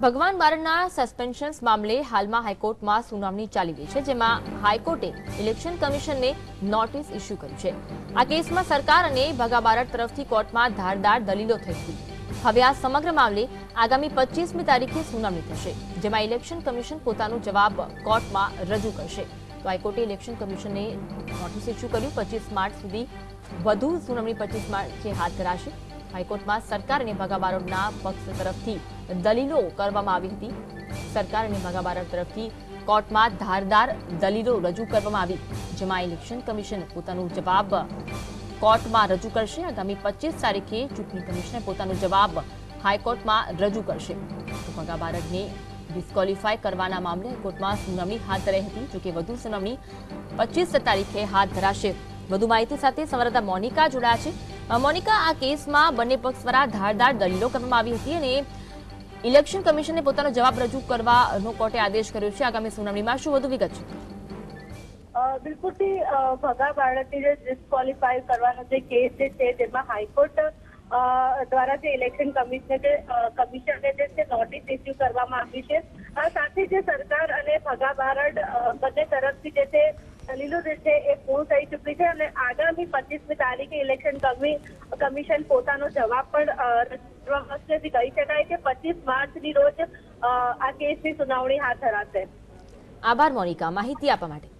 ભગવાન બારડના સસ્પેન્શન મામલે હાલમાં હાઈકોર્ટમાં સુનાવણી ચાલી રહી છે, જેમાં હાઈકોર્ટે ઇલેક્શન કમિશનને નોટિસ ઇસ્યુ કરી છે. આ કેસમાં સરકાર અને ભગા બારડ તરફથી કોર્ટમાં ધારદાર દલીલો થઈ હતી. હવે આ સમગ્ર મામલે આગામી પચીસમી તારીખે સુનાવણી થશે, જેમાં ઇલેક્શન કમિશન પોતાનો જવાબ કોર્ટમાં રજૂ કરશે. તો હાઈકોર્ટે ઇલેક્શન કમિશનને નોટિસ ઇસ્યુ કર્યું. પચીસ માર્ચ સુધી વધુ સુનાવણી પચીસ માર્ચે હાથ ધરાશે. હાઈકોર્ટમાં સરકાર અને ભગા બારોટના પક્ષ તરફથી દલીલો કરવામાં આવી હતી. સરકાર અને ભગા બારોટ તરફથી કોર્ટમાં ધારદાર દલીલો રજૂ કરવામાં આવી, જેમાં ઇલેક્શન કમિશન પોતાનો જવાબ કોર્ટમાં રજૂ કરશે. આગામી પચીસ તારીખે ચૂંટણી કમિશને પોતાનો જવાબ હાઈકોર્ટમાં રજૂ કરશે. તો ભગા બારડને ડિસ્કોલિફાય કરવાના મામલે હાઈકોર્ટમાં સુનાવણી હાથ ધરાઈ હતી જોકે વધુ સુનાવણી પચીસ તારીખે હાથ ધરાશે. વધુ માહિતી સાથે સંવાદદાતા મોનિકા જોડાયા છે. મોનિકા, આ કેસમાં બંને પક્ષ દ્વારા ધારદાર દલીલો કરવામાં આવી હતી અને ઇલેક્શન કમિશને પોતાનો જવાબ રજૂ કરવાનો કોર્ટે આદેશ કર્યો છે. આગામી સુનાવણીમાં શું વધુ વિગત છે? બિલકુલથી ભગા બાળકની જે ડિસ્કવોલિફાય કરવાનો જે કેસ જે છે તેમાં હાઈકોર્ટ દ્વારા જે ઇલેક્શન કમિશને જે કમિશનને જે છે નોટિસ ઇસ્યુ કરવામાં આવી છે. સાથે જે સરકાર અને ભગા બારડ બંને તરફથી જે છે, દલીલો જે છે છે અને આગામી પચીસમી તારીખે ઇલેક્શન કમિશન પોતાનો જવાબ પણ. જેથી કહી શકાય કે પચીસ માર્ચની રોજ આ કેસની સુનાવણી હાથ ધરાશે. આભાર, મોનિકા. માહિતી આપવા માટે.